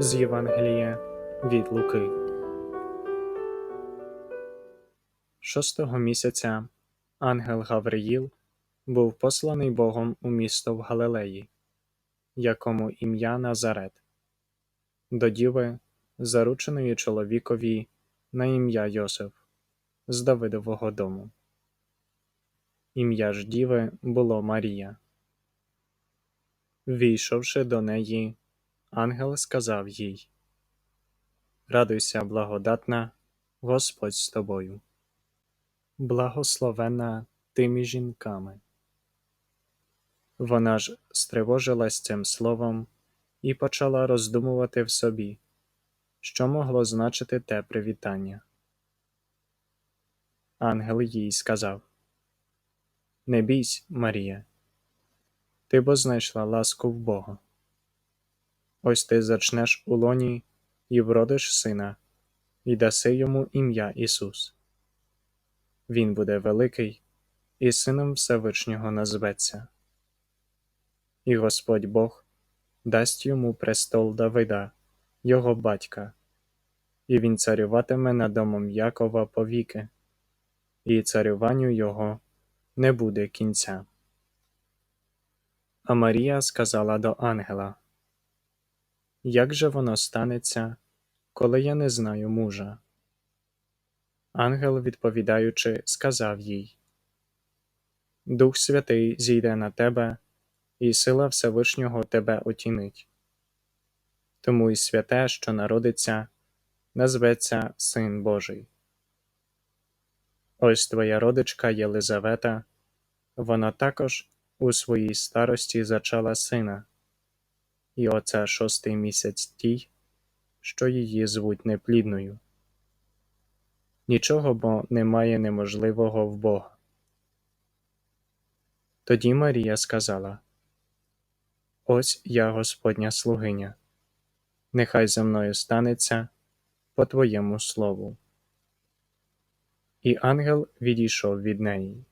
З Євангелія від Луки. Шостого місяця ангел Гавриїл був посланий Богом у місто в Галилеї, якому ім'я Назарет, до діви, зарученої чоловікові на ім'я Йосиф з Давидового дому. Ім'я ж діви було Марія. Війшовши до неї, ангел сказав їй: Радуйся, благодатна, Господь з тобою, благословена ти між жінками. Вона ж стривожилась цим словом і почала роздумувати в собі, що могло значити те привітання. Ангел їй сказав: Не бійсь, Марія, ти бо знайшла ласку в Бога. Ось ти зачнеш у лоні і вродиш сина, і даси йому ім'я Ісус. Він буде великий, і сином Всевишнього назветься. І Господь Бог дасть йому престол Давида, його батька, і він царюватиме над домом Якова повіки, і царюванню його не буде кінця. А Марія сказала до ангела як же воно станеться, коли я не знаю мужа? Ангел, відповідаючи, сказав їй Дух Святий зійде на тебе, і сила Всевишнього тебе отінить. Тому й святе, що народиться, назветься Син Божий. Ось твоя родичка Єлизавета, вона також у своїй старості зачала сина і оце шостий місяць тій, що її звуть неплідною. Нічого бо немає неможливого в Бога. Тоді Марія сказала Ось я Господня слугиня, нехай за мною станеться по Твоєму слову. І ангел відійшов від неї.